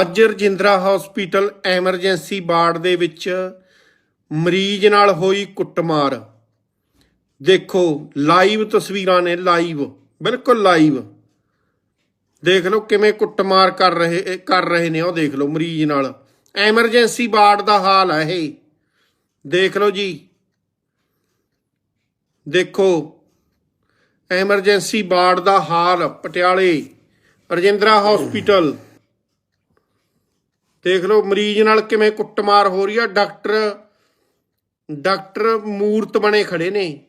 ਅੱਜ Rajindra hospital emergency ward ਦੇ ਵਿੱਚ ਮਰੀਜ਼ ਨਾਲ ਹੋਈ ਕੁੱਟਮਾਰ। ਦੇਖੋ, ਲਾਈਵ ਤਸਵੀਰਾਂ ਨੇ, ਲਾਈਵ, ਬਿਲਕੁਲ ਲਾਈਵ। ਦੇਖ ਲਓ ਕਿਵੇਂ ਕੁੱਟਮਾਰ ਕਰ ਰਹੇ ਕਰ ਰਹੇ ਨੇ, ਉਹ ਦੇਖ ਲਓ ਮਰੀਜ਼ ਨਾਲ। ਐਮਰਜੈਂਸੀ ਵਾਰਡ ਦਾ ਹਾਲ ਹੈ ਇਹ। ਦੇਖ ਲਓ ਜੀ। ਦੇਖੋ, ਐਮਰਜੈਂਸੀ ਵਾਰਡ ਦਾ ਹਾਲ, ਪਟਿਆਲੇ, ਰਜਿੰਦਰਾ ਹਸਪੀਟਲ। ਦੇਖ ਲਓ ਮਰੀਜ਼ ਨਾਲ ਕਿਵੇਂ ਕੁੱਟਮਾਰ ਹੋ ਰਹੀ ਆ, ਡਾਕਟਰ ਡਾਕਟਰ ਮੂਰਤ ਬਣੇ ਖੜੇ ਨੇ।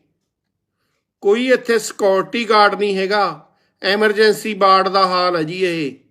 ਕੋਈ ਇੱਥੇ ਸਿਕਿਉਰਿਟੀ ਗਾਰਡ ਨਹੀਂ ਹੈਗਾ ਐਮਰਜੈਂਸੀ ਵਾਰਡ ਦਾ ਹਾਲ ਹੈ ਜੀ ਇਹ।